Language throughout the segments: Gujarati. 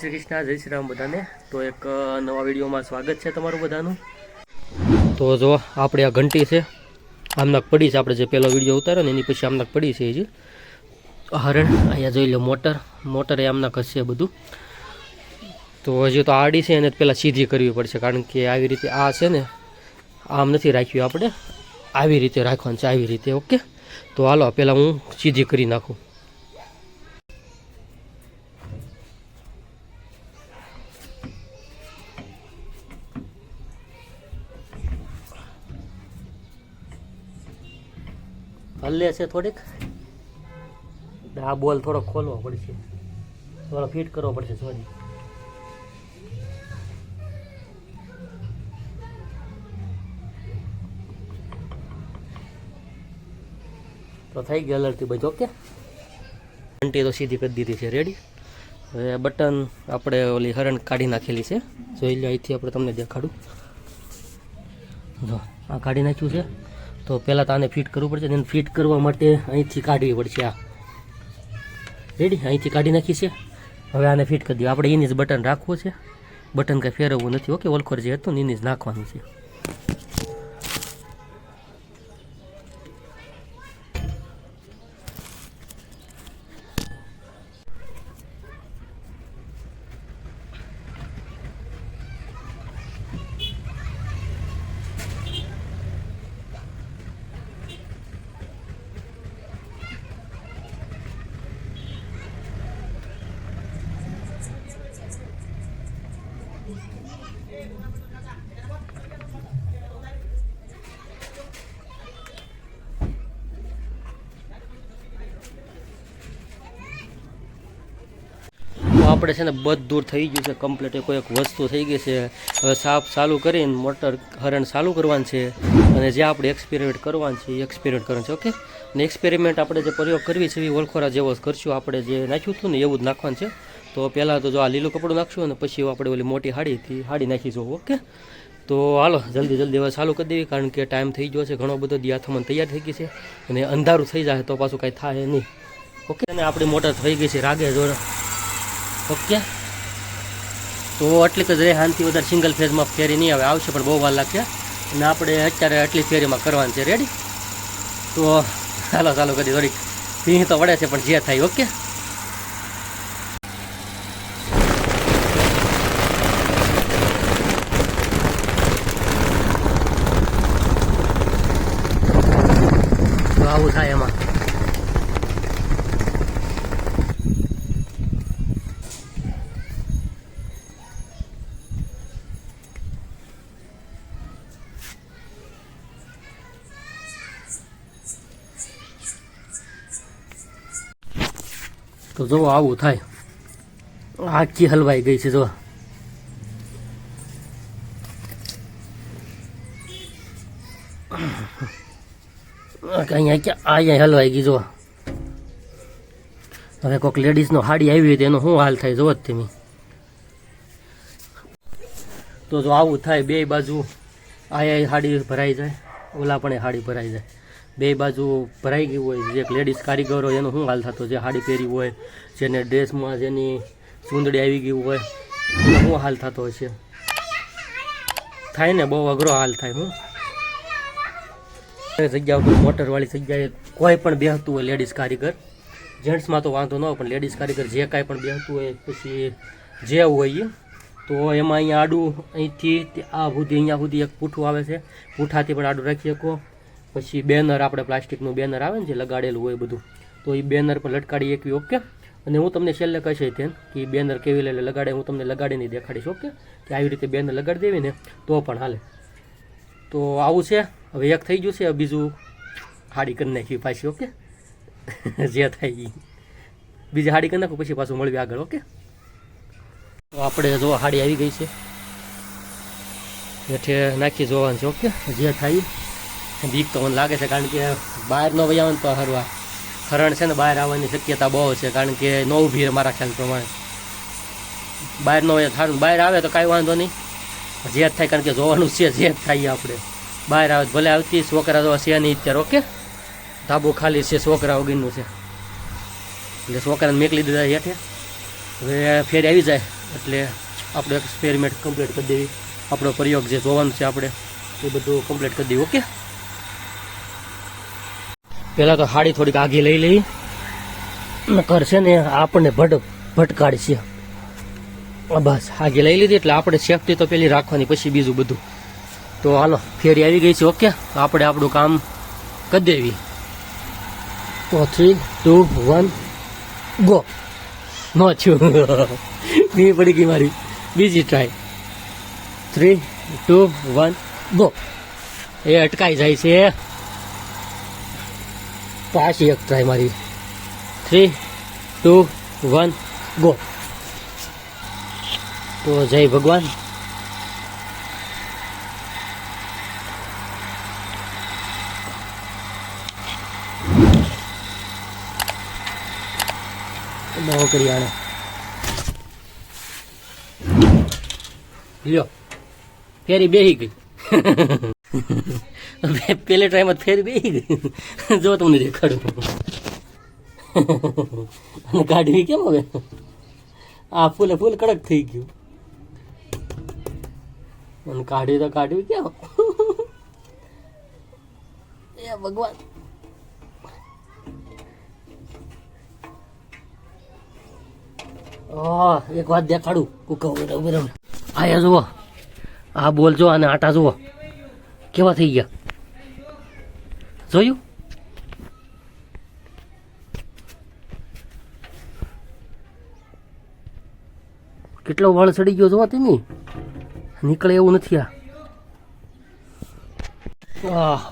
શ્રી કૃષ્ણ, જય શ્રી રામ બધાને. તો એક નવા વિડીયોમાં સ્વાગત છે તમારું બધાનું. તો જો, આપણે આ ઘંટી છે, આમનાક પડી છે આપણે જે પહેલો વીડિયો ઉતાર્યો ને એની પછી આમનાક પડી છે હજી. હરણ અહીંયા જોઈ લો મોટર. મોટર એ આમનાક હશે બધું. તો હજી તો આડી છે એને પહેલાં સીધી કરવી પડશે, કારણ કે આવી રીતે આ છે ને, આમ નથી રાખ્યું આપણે. આવી રીતે રાખવાનું છે, આવી રીતે, ઓકે? તો હાલો પહેલાં હું સીધી કરી નાખું. હલ્લે છે થોડીક. આ બોલ થોડો ખોલવો પડશે. થોડો ફિટ કરવો પડશે સોરી તો થઈ ગઈ અલરથી બધું ઓકે ઘંટી તો સીધી કરી દીધી છે રેડી હવે બટન આપણે ઓલી હરણ કાઢી નાખેલી છે. જોઈ લો અહીંથી આપણે તમને દેખાડું. જો, આ કાઢી નાખ્યું છે. તો પહેલાં તો આને ફિટ કરવું પડશે એને ફિટ કરવા માટે અહીંથી કાઢવી પડશે આ. રેડી અહીંથી કાઢી નાખી છે. હવે આને ફિટ કરી દઈએ. આપણે એની જ બટન રાખવું છે. બટન કંઈ ફેરવવું નથી. ઓકે, ઓલખોર જે હતું ને એની જ નાખવાનું છે. આપણે છે ને બધું થઈ ગયું છે. કમ્પ્લીટ કોઈ એક વસ્તુ થઈ ગઈ છે. હવે સાફ ચાલુ કરીને મોટર હરણ ચાલુ કરવાનું છે અને જે આપણે એક્સપેરિમેન્ટ કરવાનું છે, એ એક્સપેરિમેન્ટ કરવાનું છે. ઓકે અને એક્સપેરિમેન્ટ આપણે જે પ્રયોગ કરવી છે, એ ઓળખોરા જેવો કરશું. આપણે જે નાખ્યું હતું ને, એવું જ નાખવાનું છે. તો પહેલાં તો જો આ લીલું કપડું નાખશું અને પછી આપણે ઓલી મોટી હાડીથી હાડી નાખીશું ઓકે? તો હાલો, જલ્દી જલ્દી હવે ચાલુ કરી દેવી, કારણ કે ટાઈમ થઈ ગયો છે, ઘણો બધો દિયાથમન તૈયાર થઈ ગઈ છે અને અંધારું થઈ જાય તો પાછું કાંઈ થાય નહીં, ઓકે? અને આપણી મોટર થઈ ગઈ છે રાગે જો ઓકે? તો એટલી જ રહે હાનથી વધારે સિંગલ ફેઝમાં ફેરી નહીં આવે, આવશે પણ બહુ વાર લાગશે અને આપણે અત્યારે આટલી ફેરીમાં કરવાની છે રેડી તો ચાલો ચાલો કરી થોડીક સિંહ તો વળે છે, પણ જે થાય, ઓકે તો આવું થાય એમાં તો જો આવું થાય. આખી હલવાઈ ગઈ છે, જો. અહીંયા ક્યાં? અહીંયા હલવાઈ ગઈ, જો. હવે કોઈક લેડીઝનો હાડી આવી હોય તો એનો શું હાલ થાય, જોવો જ તમે. તો જો આવું થાય, બે બાજુ. આ હાડી ભરાઈ જાય, ઓલા પણ હાડી ભરાઈ જાય. બે બાજુ ભરાઈ ગયું હોય, જે લેડીઝ કારીગર હોય, એનો શું હાલ થતો? જે હાડી પહેરી હોય, જેને ડ્રેસમાં જેની સુંદડી આવી ગયું હોય, એનો શું હાલ થતો હશે? થાય ને, બહુ અઘરો હાલ થાય, હું. જગ્યા ઉપર મોટરવાળી જગ્યાએ કોઈ પણ બેહતું હોય લેડીઝ કારીગર. જેન્ટ્સમાં તો વાંધો ન હોય, પણ લેડીઝ કારીગર જે કાંઈ પણ બેસતું હોય, પછી જે હોય એ તો એમાં અહીંયા આડું અહીંથી આ સુધી, અહીંયા સુધી એક પૂઠું આવે છે. પૂઠાથી પણ આડું રાખી શકો. પછી બેનર આપણે પ્લાસ્ટિકનું બેનર આવે ને જે લગાડેલું હોય બધું, તો એ બેનર પર લટકાડી એકવી, ઓકે? અને હું તમને છેલ્લે કહીશ તેમ કે બેનર કેવી રીતે લગાડે, હું તમને લગાડીને દેખાડીશ, ઓકે? કે આવી રીતે બેનર લગાડી દેવી ને, તો પણ હાલે. તો આવું છે. હવે એક થઈ ગયું છે બીજું હાડી કરી નાખી પાછી, ઓકે? જે થાય એ બીજી હાડી કરી નાખું, પછી પાછું મળવી આગળ, ઓકે? તો આપણે જો હાડી આવી ગઈ છે. હેઠે નાખી જોવાનું છે, ઓકે? જે થાય. બીક તો મને લાગે છે કારણ કે બહાર ન વહી આવે ને તો હરવા. હરણ છે ને બહાર આવવાની શક્યતા બહુ છે કારણ કે ન ઊભી રહે મારા ખ્યાલ પ્રમાણે. બહાર ન હોય સારું. બહાર આવે તો કાંઈ વાંધો નહીં. જે જ થાય કારણ કે જોવાનું છે જે થાય આપણે. બહાર આવે ભલે આવતી છોકરા જોવા છે નહીં અત્યારે, ઓકે? ધાબુ ખાલી છે, છોકરા વગરનું છે. એટલે છોકરાને મેકલી દીધા હેઠે. હવે ફેર આવી જાય. એટલે આપણે એક્સપેરિમેન્ટ કમ્પ્લીટ કરી દેવી. આપણો પ્રયોગ જે જોવાનું છે આપણે, એ બધું કમ્પ્લીટ કરી દેવું, ઓકે? પહેલાં તો હાડી થોડીક આઘી લઈ લઈ. કરશે ને આપણને ભટ ભટકાડશે બસ આગે લઈ લીધી એટલે આપણે સેફટી તો પેલી રાખવાની, પછી બીજું બધું. તો હાલો, ફેરી આવી ગઈ છે, ઓકે? આપણે આપણું કામ કરી દેવી. તો થ્રી ટુ વન ગો નો છું બી પડી ગઈ મારી. બીજી try three two one go એ અટકાઈ જાય છે. પાછી એક ટ્રાય મારી. થ્રી ટુ વન ગો તો જય ભગવાન. બહુ કરી આને. લ્યો. ફેરી બેહી ગઈ. પેલે ટાઈમ જ ફેરી જો તમને દેખાડું. અને કાઢવી કેમ હવે? આ ફૂલે ફૂલ કડક થઈ ગયું. અને કાઢવી તો કાઢવી કેમ? એ ભગવાન. એક વાત દેખાડું. કુકા ઊભી રહો, આયા જુઓ. આ બોલ જો અને આટા જુઓ. કેવા થઈ ગયા? જોયું? કેટલો વાળ ચડી ગયો જોવા તેની નીકળે એવું નથી આ.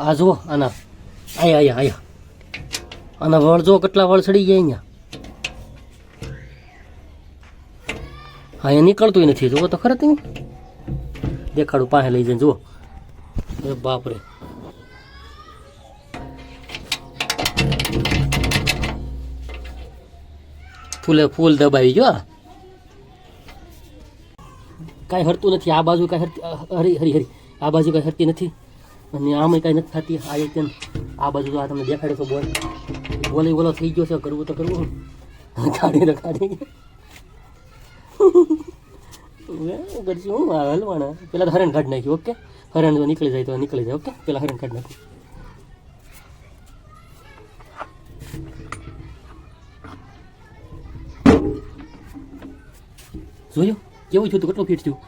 આ જુઓ, આના. આયા આયા આયા. આના વળ જો કેટલા વળ ચડી ગયા અહીંયા. હા એ નીકળતું નથી, જુઓ તો ખરા તમે. દેખાડું પાસે લઈ જઈને જુઓ. એ બાપરે ફૂલે ફૂલ દબાવી ગયો કાંઈ હરતું નથી. આ બાજુ કાંઈ હરતી હરી હરી હરી. આ બાજુ કાંઈ હરતી નથી. અને આમાં કાંઈ નથી થતી. આ એક આ બાજુ તો આ તમને દેખાડ્યો છો બોલ. બોલે, બોલો, થઈ ગયો છે. કરવું તો કરવું. કાઢી તો હવે હું હલવાના પેલા હરણ કાઢી નાખ્યું, ઓકે? હરણ જો નીકળી જાય તો નીકળી જાય, ઓકે? પેલા હરણ કાઢી નાખ્યું જોયું? કેવું થયું કેટલું ફીટ થયું?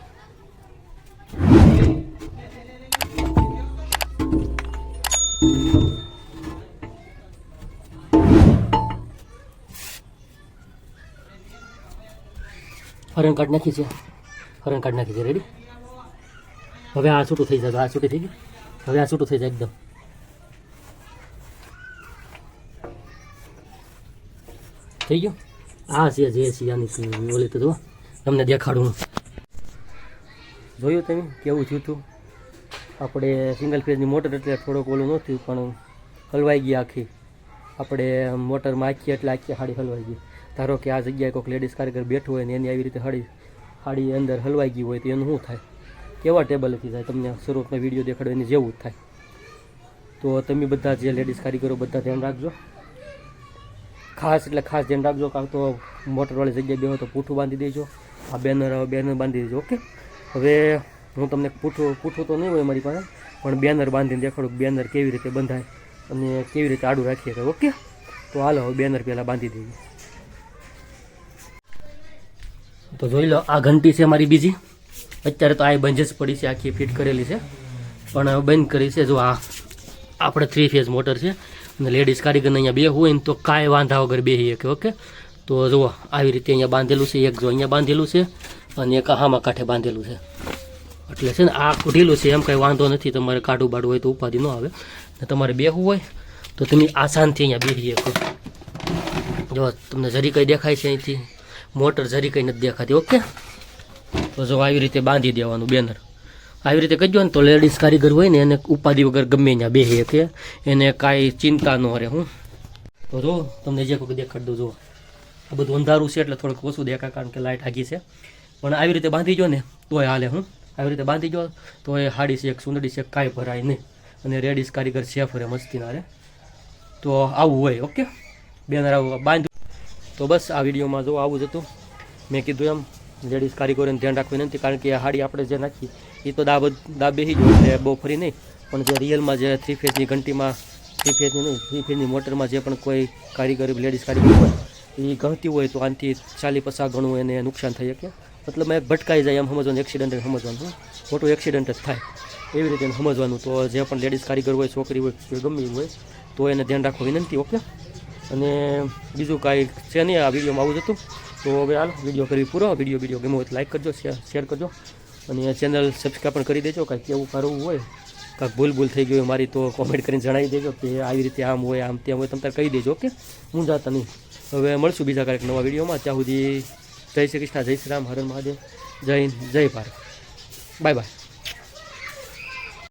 હરણ કાઢ નાખી છે. હરણ કાઢ નાખી છે રેડી હવે આ છૂટું થઈ જાય, આ છૂટી થઈ ગયું હવે આ છૂટું થઈ જાય એકદમ. થઈ ગયું? આ છે જે છે, આની ઓલી તો જુઓ, તમને દેખાડું. જોયું તમે? કેવું થયું હતું આપણે સિંગલ ફેઝની મોટર એટલે થોડોક ઓલું નહોતું પણ હલવાઈ ગઈ આખી. આપણે મોટરમાં આખી એટલે આખી હાડી હલવાઈ ગઈ. ધારો કે આ જગ્યાએ કોઈક લેડીઝ કારીગર બેઠું હોય ને એની આવી રીતે હાડી હાડી અંદર હલવાઈ ગઈ હોય તો એનું શું થાય? કેવા ટેબલથી થાય? તમને શરૂઆતમાં વીડિયો દેખાડો, એની જેવું જ થાય. તો તમે બધા જે લેડીઝ કારીગરો, બધા ધ્યાન રાખજો. ખાસ એટલે ખાસ ધ્યાન રાખજો કાં તો મોટરવાળી જગ્યાએ બેહો તો પૂઠું બાંધી દેજો. આ બેનર આવે બેનર બાંધી દેજો ઓકે હવે હું તમને પૂઠું પૂઠું તો નહીં હોય મારી પાસે, પણ બેનર બાંધીને દેખાડું બેનર કેવી રીતે બંધાય અને કેવી રીતે આડું રાખીએ ઓકે તો હાલો, હવે બેનર પહેલાં બાંધી દઈએ. તો જોઈ લો, આ ઘંટી છે મારી બીજી. અત્યારે તો આ બંધ જ પડી છે, આખી ફિટ કરેલી છે. પણ હવે બંધ કરી છે, જો આ આપણે થ્રી ફેઝ મોટર છે. અને લેડીઝ કારીગરને અહીંયા બે હોય ને તો કાંઈ વાંધા વગર બે કે ઓકે? તો જુઓ, આવી રીતે અહીંયા બાંધેલું છે, એક જો અહીંયા બાંધેલું છે અને એક હામાં કાંઠે બાંધેલું છે. એટલે છે ને આ ઢીલું છે, એમ કંઈ વાંધો નથી, તમારે કાઢું બાડું હોય તો ઉપાધિ ન આવે. ને તમારે બેહવું હોય તો તમે આસાનથી અહીંયા બેસી શકો. જો, તમને જરી કંઈ દેખાય છે અહીંથી? મોટર જરી કંઈ નથી દેખાતી, ઓકે? તો જો આવી રીતે બાંધી દેવાનું બેનર. આવી રીતે કરજો ને તો લેડીઝ કારીગર હોય ને એને ઉપાધિ વગર ગમે ત્યાં બેસી કે એને કાંઈ ચિંતા ન રહે, હું. તો જો, તમને જે કોઈ દેખાડ દઉં જો આ બધું અંધારું છે એટલે થોડુંક ઓછું દેખાય કારણ કે લાઇટ આગી છે. પણ આવી રીતે બાંધી જો ને, તોય હાલે, હું. આવી રીતે બાંધી જો તો એ હાડી છે એક શેક કાંઈ ભરાય નહીં. અને લેડીઝ કારીગર છે ફરે મસ્તી ના રે. તો આવું હોય, ઓકે? બેનર આવું બાંધ્યું તો બસ આ વિડીયોમાં જો આવું જ હતું. મેં કીધું એમ લેડીઝ કારીગરોને ધ્યાન રાખવું નથી કારણ કે આ હાડી આપણે જે નાખી એ તો દાબ દાબેહી જ હોય એટલે બહુ ફરી નહીં. પણ જે રિયલમાં જે થ્રી ફેઝની ઘંટીમાં થ્રી ફેઝની નહીં થ્રી ફેઝની મોટરમાં જે પણ કોઈ કારીગર લેડીઝ કારીગર હોય એ ગણતી હોય તો આનાથી ચાલી પચાસ ગણું એને નુકસાન થઈ શકે. મતલબ એક ભટકાઈ જાય એમ સમજવાનું એક્સિડન્ટ સમજવાનું મોટું એક્સિડન્ટ જ થાય. એવી રીતે સમજવાનું. તો જે પણ લેડીઝ કારીગર હોય, છોકરી હોય કે ગમે હોય, તો એને ધ્યાન રાખવું વિનંતી, ઓકે? અને બીજું કાંઈ છે નહીં આ વિડીયોમાં આવું જ હતું. તો હવે હાલ, વીડિયો કરવી પૂરો. વીડિયો વીડિયો ગમે હોય લાઈક કરજો, શેર કરજો. અને ચેનલ સબસ્ક્રાઈબ પણ કરી દેજો, કાંઈ કેવું કરવું હોય કાંઈક ભૂલ ભૂલ થઈ ગઈ હોય મારી તો કોમેન્ટ કરીને જણાવી દેજો કે આવી રીતે આમ હોય, આમ તેમ હોય, તમે કહી દેજો, ઓકે? હું જાતા નહીં. હવે મળશું બીજા કાંઈક નવા વિડીયોમાં. ત્યાં સુધી જય શ્રી કૃષ્ણ, જય શ્રી રામ હરણ મહાદેવ, જય જય ભારત. Bye bye.